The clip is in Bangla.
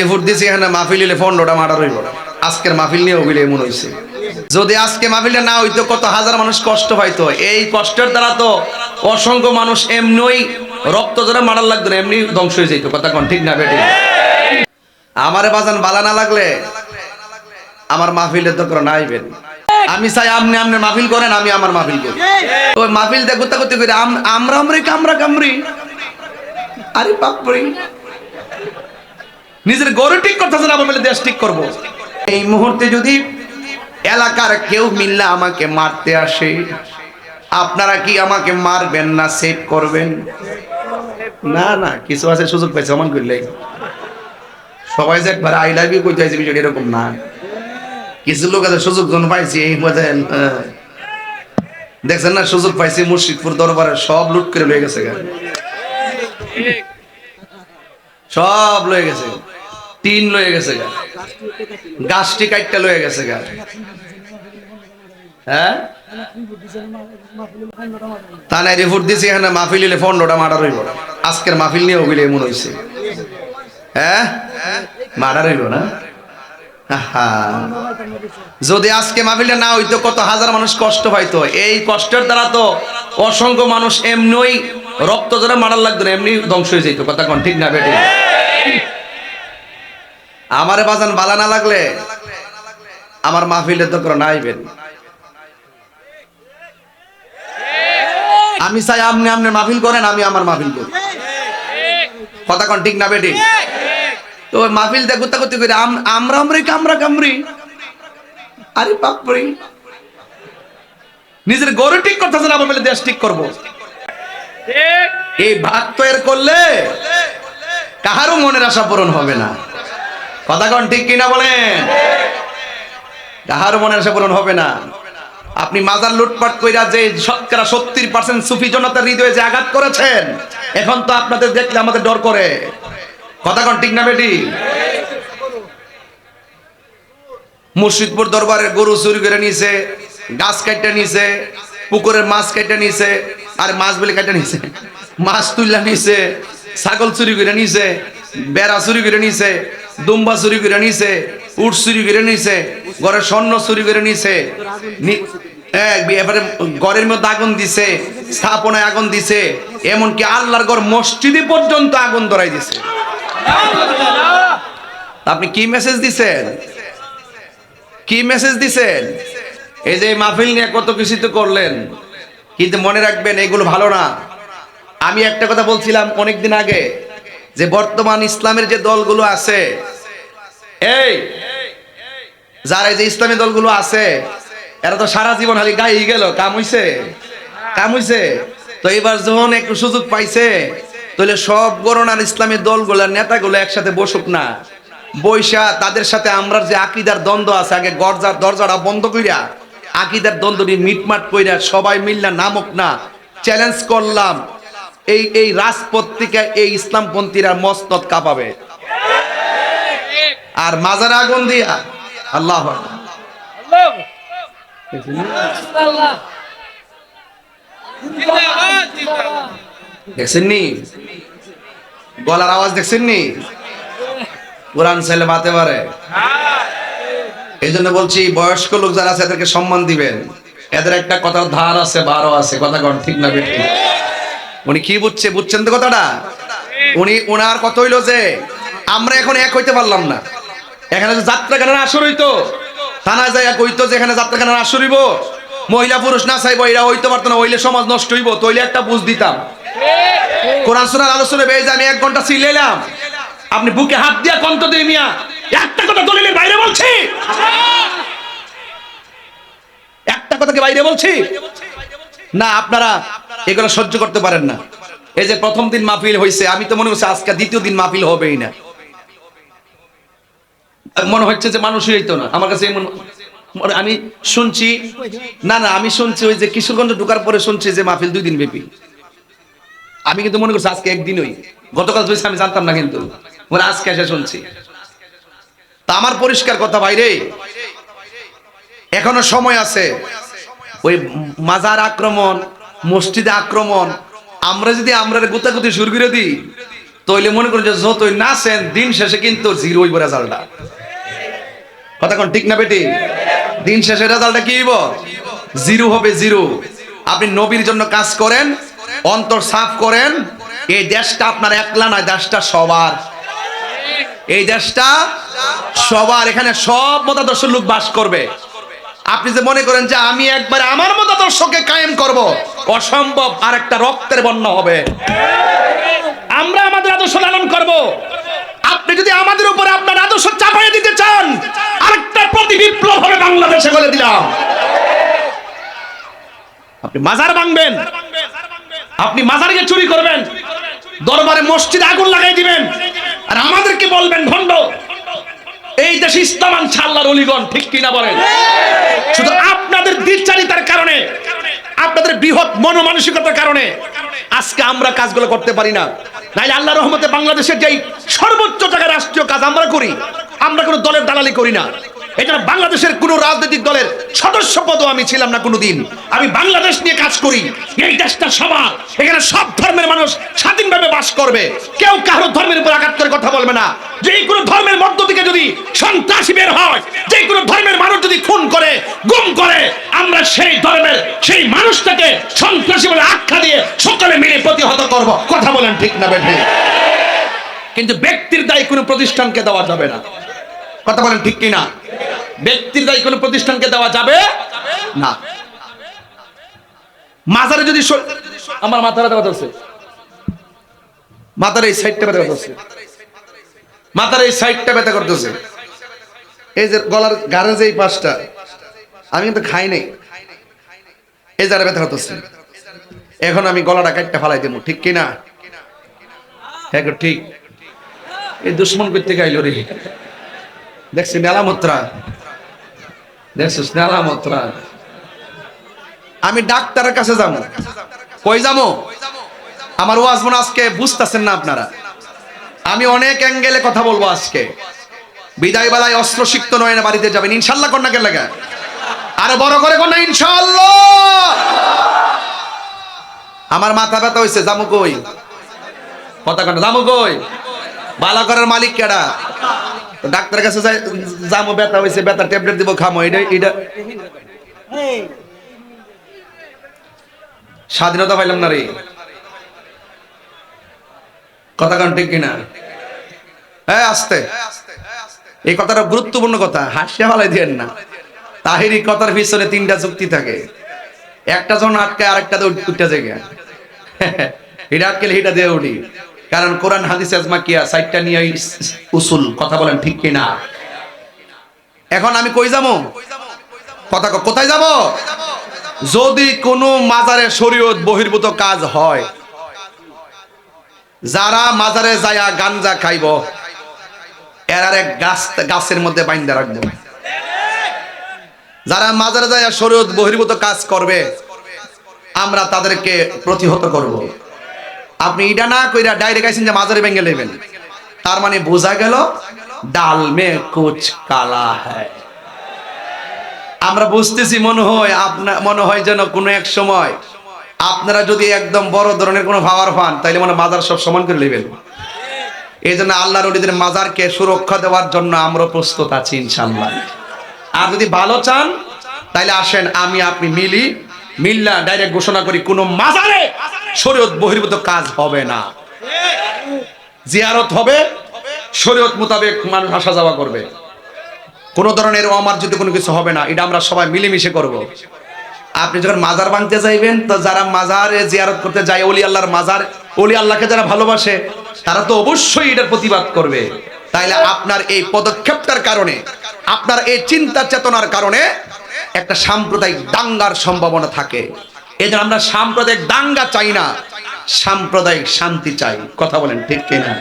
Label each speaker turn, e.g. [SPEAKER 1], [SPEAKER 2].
[SPEAKER 1] রিপোর্ট দিছি, এখানে মাহফিল হইব আজকের মাহফিল নিয়ে ওগুলো এমন হয়েছে যদি আজকে মাহফিলটা না হইতো, কত হাজার মানুষ কষ্ট পাইতো। এই কষ্টের দ্বারা তো অসংখ্য মানুষ এমনই রক্ত মারার লাগতো না, এমনি ধ্বংস হয়ে যেত কথা ঠিক না আমারে বাজান বালা না লাগলে আমার মাহফিলের দরকার না আইবেন আমি চাই আপনি আপনি মাহফিল করেন, আমি আমার মাহফিল করি। ওই মাহফিল দেখতে করতে করে আমরা আমরি কামরা কামরি আরে বাপরে। নিজের গরু ঠিক করতেছে না বলে দেশ ঠিক করব। এই মুহূর্তে যদি এলাকার কেউ মিললে আমাকে মারতে আসে আপনারা কি আমাকে মারবেন না সেভ করবেন? না না কিছু আছে সুযোগ পাইছে অমন করলে। সবাই যে একবার আই লাভ ইউ কইতে বিষয়টা এরকম না। কিছু লোক আছে সুযোগ জন পাইছি এই বোঝেন। দেখছেন না সুযোগ পাইছি মুর্শিদপুর দরবারে সব লুট করে লয়ে গেছে গা। সব লয়ে গেছে। তিন লয়ে গেছে গা। গাছটি কাইটটা লয়ে গেছে গা। হ্যাঁ? তাহলে রিপোর্ট দিছি, এখানে মাহফিল হইলে পনেরোটা মার্ডার হইব। আজকের মাহফিল নিয়ে ওগুলো এমন হয়েছে হ্যাঁ? মার্ডার হইব না। যদি আজকে মাহফিলটা না হইতো, কত হাজার মানুষ কষ্ট পাইতো। এই কষ্টের দ্বারা তো অসংখ্য মানুষ এমনই রক্ত জোরে মারার লাগতো এমনি ধ্বংস হয়ে যেত কথা কোন, ঠিক না বেটি আমারে বাজান বালা না লাগলে আমার মাহফিলের দরকার না আইবেন আমি চাই আপনি আপনি মাহফিল করেন, আমি আমার মাহফিল করি। কথা কোন ঠিক না বেটি তো মাহফিল দেখতে করতে করে, আম- আমরা আমরি কামরা কামরি। আরে বাপরে। নিজের গরু ঠিক করতেছে না বলে দেশ ঠিক করব। এই ভাগ তো এর করলে কাহারও মনের আশা পূরণ হবে না। কথা কন ঠিক কিনা বলেন? কাহারও মনের আশা পূরণ হবে না। আপনি মাজার লুটপাট কইরা যে শতকরা সত্তর পার্সেন্ট সুফি জনতার হৃদয়ে যে আঘাত করেছেন, এখন তো আপনাদের দেখলে আমাদের ডর করে। কথা কন ঠিক না বেটি? মুর্শিদপুর দরবারে গরু চুরি করে নিছে, গাছ কাটতে নিছে, পুকুরের মাছ কেটে নিছে, আর মাছ বলে কেটে নিছে, মাছ তুললা নিছে, ছাগল চুরি করে নিছে, বেড়া চুরি করে নিছে দুম্বা চুরি করে নিছে উট চুরি করে নিছে ঘরের স্বর্ণ চুরি করে নিছে হ্যাঁ, এবারে ঘরের মধ্যে আগুন দিছে স্থাপনায় আগুন দিছে এমনকি আল্লাহর ঘর মসজিদে পর্যন্ত আগুন ধরাই দিছে। আপনি কি মেসেজ দিছেন? কি মেসেজ দিছেন? এই যে মাহফিল নিয়ে কত কিছু তো করলেন কিন্তু মনে রাখবেন এগুলো ভালো না। আমি একটা কথা বলছিলাম অনেকদিন আগে। যে বর্তমান ইসলামের যে দলগুলো আছে, এই, যারা যে ইসলামী দলগুলো আছে, এরা তো সারা জীবন খালি গাই গেল, কাম হইছে কাম হইছে। তো এবার যখন একটু সুযোগ পাইছে, তাহলে সব গণনার ইসলামী দলগুলোর নেতাগুলো একসাথে বসুক না। বৈশা তাদের সাথে আমরা যে আকিদার দ্বন্দ্ব আছে, আগে গরজার দরজাটা বন্ধ কইরা, আকিদার দ্বন্দ্বটি মিটমাট কইরা সবাই মিল্লা নামক না। চ্যালেঞ্জ করলাম এই এই রাজপত্রিকা এই ইসলামপন্থীরা মস্তত কাঁপাবে। আর মাজার আগুন দিয়া, আল্লাহ দেখছেন নি গলার আওয়াজ দেখছেন নি কোরআন ছেলে বাতে পারে। এই জন্য বলছি, বয়স্ক লোক যারা আছে, এদেরকে সম্মান দিবেন। এদের একটা কথার ধার আছে, বারো আছে, কথা ঠিক না বেটি উনি কি বুঝছে, বুঝছেন তো কথাটা? উনি ওনার কথা হইল যে, আমরা এখন এক হইতে পারলাম না। এখানে যে যাত্রা গানের আসর হইতো থানায় যায় কইতো যে এখানে যাত্রা গানের আসর হইব। মহিলা পুরুষ না চাইব, এরা হইতে পারতো না, হইলে সমাজ নষ্ট হইব, তইলে একটা বুঝ দিতাম। কোরআন শোনার আলোচনা বেয়ে আমি এক ঘণ্টা সিলেলাম আপনি বুকে হাত দিয়া কন্ত দিয়ে মিয়া, একটা কথা দলিলের বাইরে বলছি। একটা কথাকে বাইরে বলছি? না, আপনারা এগুলো সহ্য করতে পারেন না। এই যে প্রথম দিন মাহফিল হয়েছে আমি তো মনে করছি আজকে দ্বিতীয় দিন মাহফিল হবেই না। মনে হচ্ছে যে মানুষই হইতো না। আমার কাছে আমি শুনছি না না, আমি শুনছি ওই যে কিশোরগঞ্জ ঢোকার পরে শুনছি যে মাহফিল দুই দিন ব্যাপী। আমি কিন্তু মনে করছি আজকে একদিনই। গতকাল হয়েছে, আমি জানতাম না কিন্তু। মনে আজকে এসে শুনছি। তা আমার পরিষ্কার কথা বাইরে এখনও সময় আছে। ওই মাজার আক্রমণ মসজিদে আক্রমণ। আমরা যদি আমরা গুতাগুতি শুরু করে দিই তইলে মনে করেন যে যতই নাচেন দিন শেষে কিন্তু জিরো হইব রেজাল্টটা। কথা কোন ঠিক না বেটি? দিন শেষে রেজাল্টটা কি হইব? জিরো হবে জিরো। আপনি নবীর জন্য কাজ করেন, অন্তর সাফ করেন। এই দেশটা আপনার একলা নয়, দেশটা সবার। এই দেশটা সবার। এখানে সব মতাদর্শের লোক বাস করবে। আপনি যে মনে করেন যে আমি একবার আমার মতাদর্শকে কায়েম করব অসম্ভব আর একটা রক্তের বন্যা হবে। আমরা আমাদের আদর্শ লালন করব। আপনি যদি আমাদের উপরে আপনার আদর্শ চাপাইয়ে দিতে চান আরেকটা প্রতি বিপ্লব হবে বাংলাদেশে বলে দিলাম। আপনি মাজার ভাঙবেন। আপনি মাজারকে চুরি করবেন। দরবারে মসজিদে আগুন লাগাই দিবেন। আর আমাদেরকে বলবেন ভণ্ড এই দেশে ইসলামান ছাল্লার অলিগণ ঠিক কিনা বলেন? শুধু আপনাদের দ্বিচারিতার কারণে আপনাদের বৃহৎ মনোমানসিকতার কারণে আজকে আমরা কাজগুলো করতে পারি না। নাইলে আল্লাহ রহমতে বাংলাদেশের যেই সর্বোচ্চ জায়গায় রাষ্ট্রীয় কাজ আমরা করি, আমরা কোনো দলের দালালি করি না। এটা বাংলাদেশের কোনো রাজনৈতিক দলের সদস্য পদও আমি ছিলাম না কোনোদিন। আমি বাংলাদেশ নিয়ে কাজ করি। এই দেশটা সবার। এখানে সব ধর্মের মানুষ স্বাধীনভাবে বাস করবে। কেউ কারও ধর্মের উপর আঘাত করে কথা বলবে না। যে কোনো ধর্মের মধ্য থেকে যদি সন্ত্রাসী বের হয়, যে কোনো ধর্মের মানুষ যদি খুন করে, গুম করে, আমরা সেই ধর্মের, সেই মানুষটাকে সন্ত্রাসী বলে আখ্যা দিয়ে সকলে মিলে প্রতিহত করব। কথা বলেন ঠিক না বেঠে। কিন্তু ব্যক্তির দায়ী কোনো প্রতিষ্ঠানকে দেওয়া যাবে না। কথা বলেন ঠিক কিনা? ব্যক্তির দায়ী কোনো প্রতিষ্ঠানকে দেওয়া যাবে না। মাজারে যদি আমার মাথার ব্যথা করতেছে মাথার এই সাইডটা ব্যথা করতেছে মাথার এই সাইডটা ব্যথা করতেছে। এই যে গলার গাড়ে যে এই পাশটা, আমি কিন্তু খাই নাই। এই যারা ব্যথা করতেছে এখন আমি গলাটা কাটটা ফালাই দেবো, ঠিক কিনা? হ্যাঁ ঠিক। এই দুশ্মন করতে গাইল রে? দেখছি মেলামত্রা দেখছিস মেলামত্রা আমি ডাক্তারের কাছে যাব। কই যাব? আমার ওয়াজ মনে আজকে বুঝতেছেন না আপনারা। আমি অনেক অ্যাঙ্গেলে কথা বলব আজকে। বিদায় বেলায় অস্ত্র সিক্ত নয় না বাড়িতে যাবেন। ইনশাল্লাহ কন্যা কে লাগা। আরে বড় করে কন্যা, ইনশাল্লাহ! আমার মাথা ব্যথা হয়েছে জামু কই? কথা কন্যা জামু কই? বালা করার মালিক কেডা? তো ডাক্তারের কাছে যাই জামু ব্যথা হয়েছে ব্যথা ট্যাবলেট দিব, খামো, এটা এটা স্বাধীনতা পাইলাম না রে। কথা কান ঠিক কিনা? হ্যাঁ আসতে। এই কথাটা গুরুত্বপূর্ণ কথা, হাসিয়া ফালাই দিয়েন না। তাহিরি কথার পিছনে তিনটা যুক্তি থাকে। একটা যখন আটকে আরেকটা উঠতে জায়গা এটা আটকেলে হিটা দিয়ে উঠি। কারণ কোরআন, হাদিস, আজমা, কিয়া সাইটটা নিয়ে উসুল, কথা বলেন ঠিক কিনা? এখন আমি কই যাব? কথা কোথায় যাব? যদি কোনো মাজারে শরীয়ত বহির্ভূত কাজ হয়, যারা মাজারে যায়া গাঞ্জা খাইব, এরার এক গাছ, গাছের মধ্যে বাইন্দা রাখব। যারা মাজারে যায়া শরীয়ত বহির্ভূত কাজ করবে, আমরা তাদেরকে প্রতিহত করব। আপনি এটা না কইরা ডাইরেক্ট আইছেন যে মাজারে ভেঙে নেবেন। তার মানে বোঝা গেল ডাল মে কুচ কালা হ্যায় আমরা বুঝতেছি মনে হয় আপনার মনে হয় যেন কোনো এক সময় আপনারা যদি একদম বড় ধরনের কোনো ভাবার পান তাইলে মানে মাজার সব সমান করে নেবেন। এই জন্য আল্লাহ রলিদের মাজারকে সুরক্ষা দেওয়ার জন্য আমরা প্রস্তুত আছি ইনশাল্লাহ আর যদি ভালো চান, তাইলে আসেন, আমি, আপনি মিলি, মিল্লা ডাইরেক্ট ঘোষণা করি, কোনো মাজারে শরীয়ত বহির্ভূত কাজ হবে না। জিয়ারত হবে, শরীয়ত মোতাবেক মানুষ আসা যাওয়া করবে। কোন ধরনের আমার যদি কোনো কিছু হবে না, এটা আমরা সবাই মিলেমিশে করব। আপনি যখন মাজার ভাঙতে যাইবেন, তো যারা মাজারে জিয়ারত করতে যায় অলি আল্লাহর মাজার অলি আল্লাহকে যারা ভালোবাসে, তারা তো অবশ্যই এটার প্রতিবাদ করবে। তাইলে আপনার এই পদক্ষেপটার কারণে, আপনার এই চিন্তা চেতনার কারণে একটা সাম্প্রদায়িক দাঙ্গার সম্ভাবনা থাকে। এই জন্য আমরা সাম্প্রদায়িক দাঙ্গা চাই না। সাম্প্রদায়িক শান্তি চাই। কথা বলেন ঠিক কিনা?